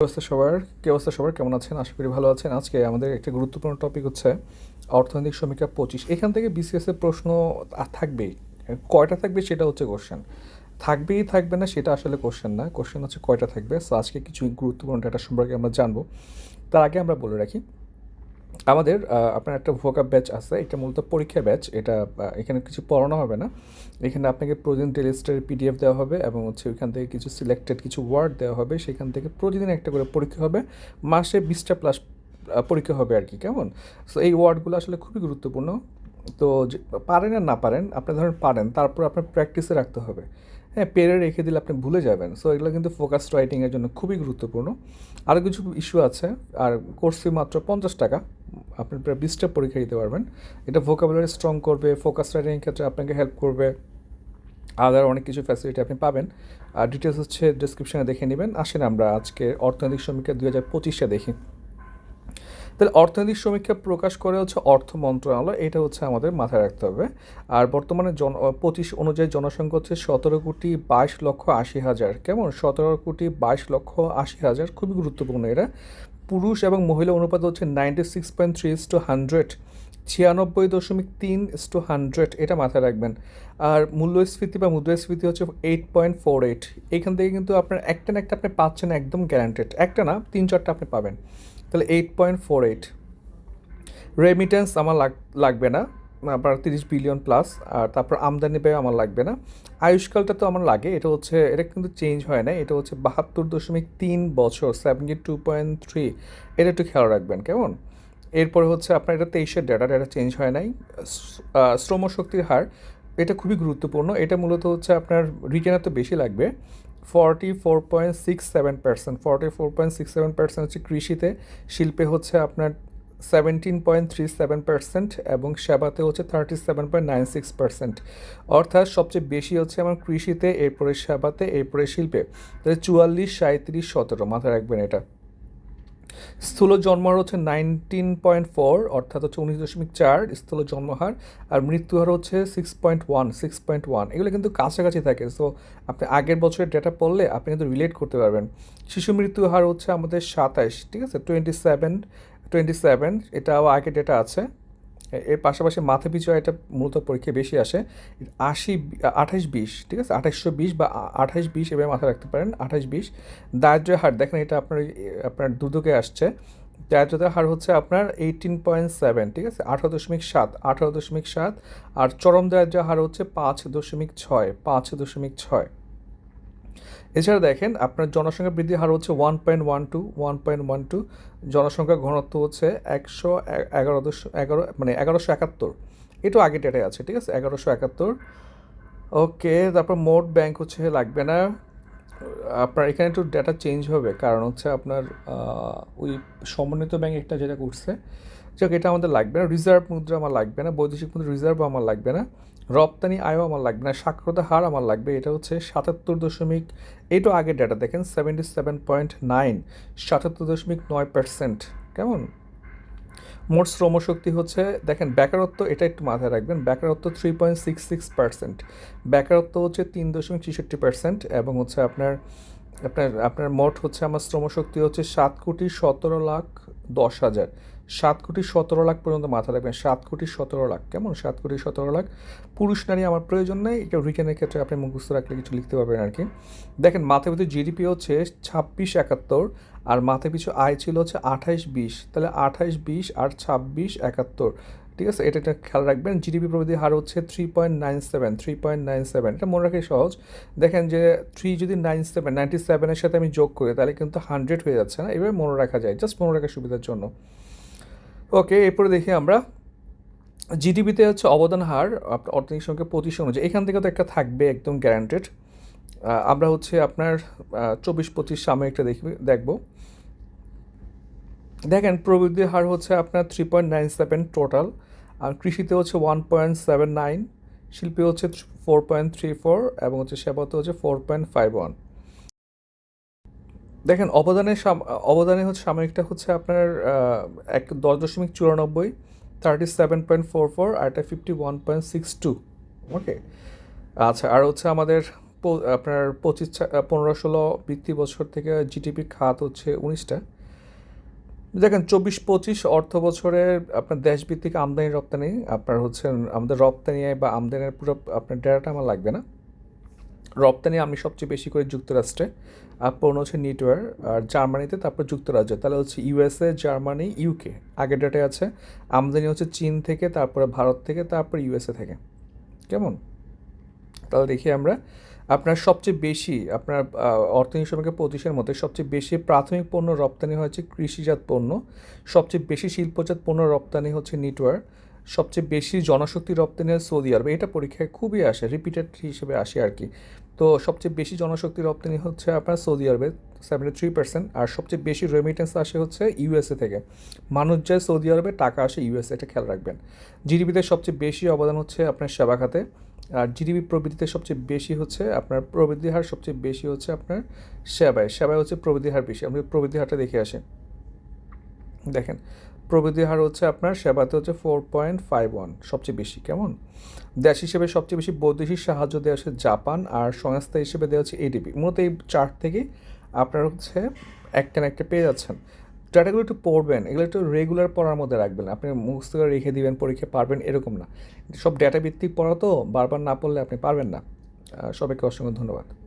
অবস্থা সবার? কি অবস্থা সবার? কেমন আছেন? আশা করি ভালো আছেন। আজকে আমাদের একটা গুরুত্বপূর্ণ টপিক হচ্ছে অর্থনৈতিক সমীক্ষা পঁচিশ। এখান থেকে বিসিএস এর প্রশ্ন থাকবে থাকবেই। কয়টা থাকবে সেটা হচ্ছে কোশ্চেন থাকবেই থাকবে না সেটা আসলে কোশ্চেন না। কোশ্চেন হচ্ছে কয়টা থাকবে? সো আজকে কিছু গুরুত্বপূর্ণ ডেটা সম্পর্কে আমরা জানব। তার আগে আমরা বলে রাখি আমাদের আপনার একটা ভোকাপ ব্যাচ আছে, এটা মূলত পরীক্ষা ব্যাচ, এটা এখানে কিছু পড়ানো হবে না। এখানে আপনাকে প্রতিদিন টেলিস্টের পিডিএফ দেওয়া হবে এবং হচ্ছে ওইখান থেকে কিছু সিলেক্টেড কিছু ওয়ার্ড দেওয়া হবে, সেখান থেকে প্রতিদিন একটা করে পরীক্ষা হবে। মাসে বিশটা প্লাস পরীক্ষা হবে আর কি, কেমন? সো এই ওয়ার্ডগুলো আসলে খুবই গুরুত্বপূর্ণ। তো পারেন আর না পারেন, আপনি ধরেন পারেন, তারপর আপনার প্র্যাকটিসে রাখতে হবে। হ্যাঁ পেরে রেখে দিলে আপনি ভুলে যাবেন। সো এগুলো কিন্তু ফোকাস রাইটিংয়ের জন্য খুবই গুরুত্বপূর্ণ। আরও কিছু ইস্যু আছে, আর কোর্স ফি মাত্র পঞ্চাশ টাকা। আপনি প্রায় বিশটা পরীক্ষা দিতে পারবেন। এটা ভোকাবুলারি স্ট্রং করবে ফোকাস রাইটিংয়ের ক্ষেত্রে আপনাকে হেল্প করবে। আদার অনেক কিছু ফ্যাসিলিটি আপনি পাবেন। আর ডিটেলস হচ্ছে ডিসক্রিপশনে দেখে নেবেন। আসেন আমরা আজকে অর্থনৈতিক সমীক্ষা দুই হাজার পঁচিশে দেখি। তাহলে অর্থনৈতিক সমীক্ষা প্রকাশ করে হচ্ছে অর্থ মন্ত্রণালয়, এটা হচ্ছে আমাদের মাথায় রাখতে হবে। আর বর্তমানে জন পঁচিশ অনুযায়ী জনসংখ্যা হচ্ছে সতেরো কোটি বাইশ লক্ষ আশি হাজার। কেমন? সতেরো কোটি বাইশ লক্ষ আশি হাজার, খুবই গুরুত্বপূর্ণ এটা। পুরুষ এবং মহিলা অনুপাত হচ্ছে ninety six point three to hundred ছিয়ানব্বই দশমিক তিন টু হান্ড্রেড এটা মাথায় রাখবেন। আর মূল্যস্ফীতি বা মুদ্রাস্ফীতি হচ্ছে এইট পয়েন্ট ফোর এইট এখান থেকে কিন্তু আপনার একটা না একটা আপনি পাচ্ছেন একদম গ্যারান্টেড একটা না, তিন চারটা আপনি পাবেন। তাহলে eight point four eight remittance আমার লাগ, লাগবে না। আপনার তিরিশ বিলিয়ন প্লাস আর তারপর আমদানি ব্যয় আমার লাগবে না। আয়ুষ্কালটা তো আমার লাগে, এটা হচ্ছে, এটা কিন্তু চেঞ্জ হয় না এটা হচ্ছে বাহাত্তর দশমিক তিন বছর সেভেন্টি টু পয়েন্ট থ্রি এটা একটু খেয়াল রাখবেন, কেমন? এরপরে হচ্ছে আপনার এটা তেইশের ডেটা এটা চেঞ্জ হয় নাই। শ্রমশক্তির হার, এটা খুবই গুরুত্বপূর্ণ, এটা মূলত হচ্ছে আপনার রিটার্নে তো বেশি লাগবে forty four point six seven percent forty four point six seven percent হচ্ছে কৃষিতে, শিল্পে হচ্ছে আপনার seventeen point three seven percent এবং সেবাতে হচ্ছে thirty seven point nine six percent অর্থাৎ সবচেয়ে বেশি হচ্ছে আমার কৃষিতে, এরপরে সেবাতে, এরপরে শিল্পে। তাহলে চুয়াল্লিশ সাঁত্রিশ সতেরো, মাথায় রাখবেন এটা। স্থূল জন্মহার হচ্ছে নাইনটিন পয়েন্ট ফোর অর্থাৎ হচ্ছে উনিশ দশমিক চার স্থূল জন্মহার, আর মৃত্যুহার হচ্ছে six point one six point one এগুলো কিন্তু কাছাকাছি থাকে সো আপনি আগের বছরের ডেটা পড়লে আপনি কিন্তু রিলেট করতে পারবেন। শিশু মৃত্যু হার হচ্ছে আমাদের সাতাইশ, ঠিক আছে? টোয়েন্টি সেভেন টোয়েন্টি সেভেন আগের ডেটা আছে। এর পাশাপাশি মাথা পিছু এটা মূলত পরীক্ষায় বেশি আসে। আশি, আঠাশ বিশ, ঠিক আছে? আঠাশশো বিশ বা আঠাশ বিশ এভাবে মাথায় রাখতে পারেন, আঠাশ বিশ। দারিদ্র্যের হার, দেখেন এটা আপনার আপনার দুদকে আসছে। দারিদ্রতার হার হচ্ছে আপনার এইটিন পয়েন্ট সেভেন ঠিক আছে? আঠারো দশমিক সাত, আঠারো দশমিক সাত। আর চরম দারিদ্র্যের হার হচ্ছে পাঁচ দশমিক ছয়, পাঁচ দশমিক ছয়। এছাড়া দেখেন, আপনার জনসংখ্যা বৃদ্ধির হার হচ্ছে one point one two one point one two জনসংখ্যা ঘনত্ব হচ্ছে একশো এগারো এগারো মানে এগারোশো একাত্তর। এটাও আগে ডেটায় আছে, ঠিক আছে? এগারোশো একাত্তর। ওকে, তারপর মোট ব্যাংক হচ্ছে, লাগবে না। আপনার এখানে একটু ডেটা চেঞ্জ হবে, কারণ হচ্ছে আপনার ওই সমন্বিত ব্যাংক একটা যেটা করছে। যাক, এটা আমাদের লাগবে না। রিজার্ভ মুদ্রা আমার লাগবে না। বৈদেশিক মুদ্রা রিজার্ভ আমার লাগবে না। রপ্তানি আয়ও আমার লাগবে না, সাক্ষরতা হার আমার লাগবে, এটা হচ্ছে সাতাত্তর দশমিক এইটাও আগের ডেটা দেখেন সেভেন্টি সেভেন পয়েন্ট নাইন সাতাত্তর দশমিক নয় পার্সেন্ট কেমন? মোট শ্রমশক্তি হচ্ছে, দেখেন বেকারত্ব এটা একটু মাথায় রাখবেন, বেকারত্ব three point six six percent বেকারত্ব হচ্ছে তিন দশমিক ছেষট্টি পার্সেন্ট এবং হচ্ছে আপনার আপনার আপনার মোট হচ্ছে আমার শ্রমশক্তি হচ্ছে সাত কোটি সতেরো লাখ দশ হাজার। সাত কোটি সতেরো লাখ পর্যন্ত মাথা রাখবেন। সাত কোটি সতেরো লাখ। কেমন? সাত কোটি সতেরো লাখ। পুরুষ নারী আমার প্রয়োজন নেই। এটা রিটার্নের ক্ষেত্রে আপনি মুখস্থ রাখলে কিছু লিখতে পারবেন আর কি। দেখেন মাথা পিছু জিডিপি হচ্ছে ছাব্বিশ একাত্তর আর মাথা পিছু আয় ছিল হচ্ছে আঠাইশ বিশ। তাহলে আঠাইশ বিশ আর ছাব্বিশ একাত্তর। ঠিক আছে? এটা একটা খেয়াল রাখবেন। জিডিপি প্রবৃদ্ধির হার হচ্ছে three point nine seven three point nine seven এটা মনে রাখা সহজ। দেখেন যে থ্রি যদি নাইন সেভেন নাইনটি সেভেনের সাথে আমি যোগ করি, তাহলে কিন্তু হান্ড্রেড হয়ে যাচ্ছে না? এভাবে মনে রাখা যায়। জাস্ট মনে রাখার সুবিধার জন্য। ওকে এরপরে দেখি আমরা। জিডিপিতে হচ্ছে অবদান হার অর্থনৈতিক সংখ্যা পঁচিশ অনুযায়ী। এখান থেকে তো একটা থাকবে, একদম গ্যারান্টেড আমরা হচ্ছে আপনার চব্বিশ পঁচিশ সামনে একটা দেখবি, দেখব। দেখেন প্রবৃদ্ধির হার হচ্ছে আপনার three point nine seven total আর কৃষিতে হচ্ছে ওয়ান পয়েন্ট সেভেন নাইন শিল্পে হচ্ছে ফোর পয়েন্ট থ্রি ফোর এবং হচ্ছে সেবাতে হচ্ছে ফোর পয়েন্ট ফাইভ ওয়ান দেখেন অবদানের অবদানে হচ্ছে সাময়িকটা হচ্ছে আপনার এক দশ দশমিক চুরানব্বই thirty seven point four four আর এটা fifty one point six two okay আচ্ছা আর হচ্ছে আমাদের আপনার পঁচিশ পনেরো ষোলো বৃত্তি বছর থেকে জিডিপি খাত হচ্ছে উনিশটা। দেখেন, চব্বিশ পঁচিশ অর্থ বছরের আপনার দেশভিত্তিক আমদানি রপ্তানি, আপনার হচ্ছে আমাদের রপ্তানি বা আমদানির পুরো আপনার ডেটাটা আমার লাগবে না। রপ্তানি আমি সবচেয়ে বেশি করি যুক্তরাষ্ট্রে পণ্য হচ্ছে নিটওয়ার আর জার্মানিতে, তারপর যুক্তরাজ্য, তাহলে হচ্ছে ইউএসএ জার্মানি ইউকে আগের ডেটে আছে, আমদানি হচ্ছে চীন থেকে, তারপরে ভারত থেকে, তারপর ইউএসএ থেকে, কেমন? তাহলে দেখি আমরা, আপনার সবচেয়ে বেশি, আপনার অর্থনীতি সমীক্ষা পঁচিশের মধ্যে সবচেয়ে বেশি প্রাথমিক পণ্য রপ্তানি হচ্ছে কৃষিজাত পণ্য, সবচেয়ে বেশি শিল্পজাত পণ্য রপ্তানি হচ্ছে নিটওয়ার সবচেয়ে বেশি জনশক্তি রপ্তানি হয় সৌদি আরবে। এটা পরীক্ষায় খুবই আসে রিপিটেড হিসেবে আসে আর কি। তো সবচেয়ে বেশি জনশক্তি রপ্তানি হচ্ছে আপনার সৌদি আরবে সেভেন্টি থ্রি পার্সেন্ট আর সবচেয়ে বেশি রেমিটেন্স আসে হচ্ছে ইউএসএ থেকে। মানুষ যায় সৌদি আরবে, টাকা আসে ইউএসএ এটা খেয়াল রাখবেন। জিডিপিতে সবচেয়ে বেশি অবদান হচ্ছে আপনার সেবা খাতে, আর জিডিপি প্রবৃদ্ধিতে সবচেয়ে বেশি হচ্ছে আপনার প্রবৃদ্ধি হার, সবচেয়ে বেশি হচ্ছে আপনার সেবায়। সেবায় হচ্ছে প্রবৃদ্ধি হার বেশি। আমরা প্রবৃদ্ধি হারটা দেখে আসি। দেখেন, প্রবৃদ্ধি হার হচ্ছে আপনার, সেবাতে হচ্ছে ফোর পয়েন্ট ফাইভ ওয়ান সবচেয়ে বেশি, কেমন? দেশ হিসেবে সবচেয়ে বেশি বৈদেশিক সাহায্য দেওয়া হচ্ছে জাপান, আর সংস্থা হিসেবে দেওয়া হচ্ছে এডিপি মূলত এই চার্ট থেকে আপনার হচ্ছে একটা না একটা পেয়ে যাচ্ছেন। ডাটাগুলো একটু পড়বেন, এগুলো একটু রেগুলার পড়ার মধ্যে রাখবেন, আপনি মুখস্থ করে রেখে দিবেন পরীক্ষা পারবেন, এরকম না। সব ডেটা ভিত্তিক পড়া তো, বারবার না পড়লে আপনি পারবেন না। সবাইকে অসংখ্য ধন্যবাদ।